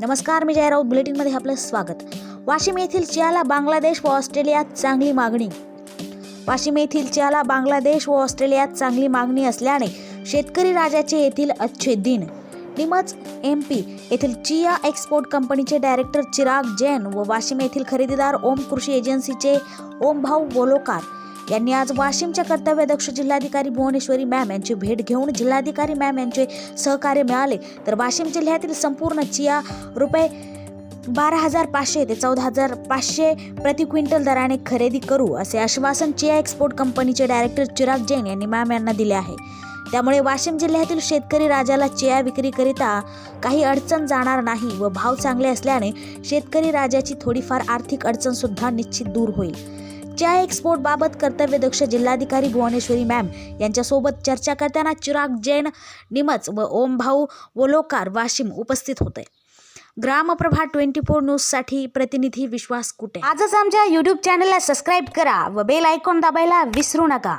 नमस्कार मी जय राऊत बुलेटिनमध्ये आपलं स्वागत. वाशिम येथील चियाला बांगलादेश व ऑस्ट्रेलियात चांगली मागणी. वाशिम येथील चियाला बांगलादेश व ऑस्ट्रेलियात चांगली मागणी असल्याने शेतकरी राजाचे येथील अच्छे दिन. निमच एम पी येथील चिया एक्सपोर्ट कंपनीचे डायरेक्टर चिराग जैन व वाशिम येथील खरेदीदार ओम कृषी एजन्सीचे ओमभाऊ बोलोकार यांनी आज वाशिमच्या कर्तव्यदक्ष जिल्हाधिकारी भुवनेश्वरी मॅम यांची भेट घेऊन जिल्हाधिकारी मॅम यांचे सहकार्य मिळाले. तर वाशिम जिल्ह्यातील संपूर्ण चिया रुपये बारा हजार पाचशे ते चौदा हजार पाचशे प्रति क्विंटल दराने खरेदी करू असे आश्वासन चिया एक्सपोर्ट कंपनीचे डायरेक्टर चिराग जैन यांनी मॅम यांना दिले आहे. त्यामुळे वाशिम जिल्ह्यातील शेतकरी राजाला चिया विक्रीकरिता काही अडचण जाणार नाही व भाव चांगले असल्याने शेतकरी राजाची थोडीफार आर्थिक अडचणसुद्धा निश्चित दूर होईल. चहा एक्सपोर्ट बाबत कर्तव्यदक्ष जिल्हाधिकारी भुवनेश्वरी मॅम यांच्यासोबत चर्चा करताना चिराग जैन निमच व ओमभाऊ वलोकार वाशिम उपस्थित होते. ग्रामप्रभा ट्वेंटी फोर न्यूजसाठी प्रतिनिधी विश्वास कुटे. आजच आमच्या यूट्यूब चॅनलला सबस्क्राईब करा व बेल आयकॉन दाबायला विसरू नका.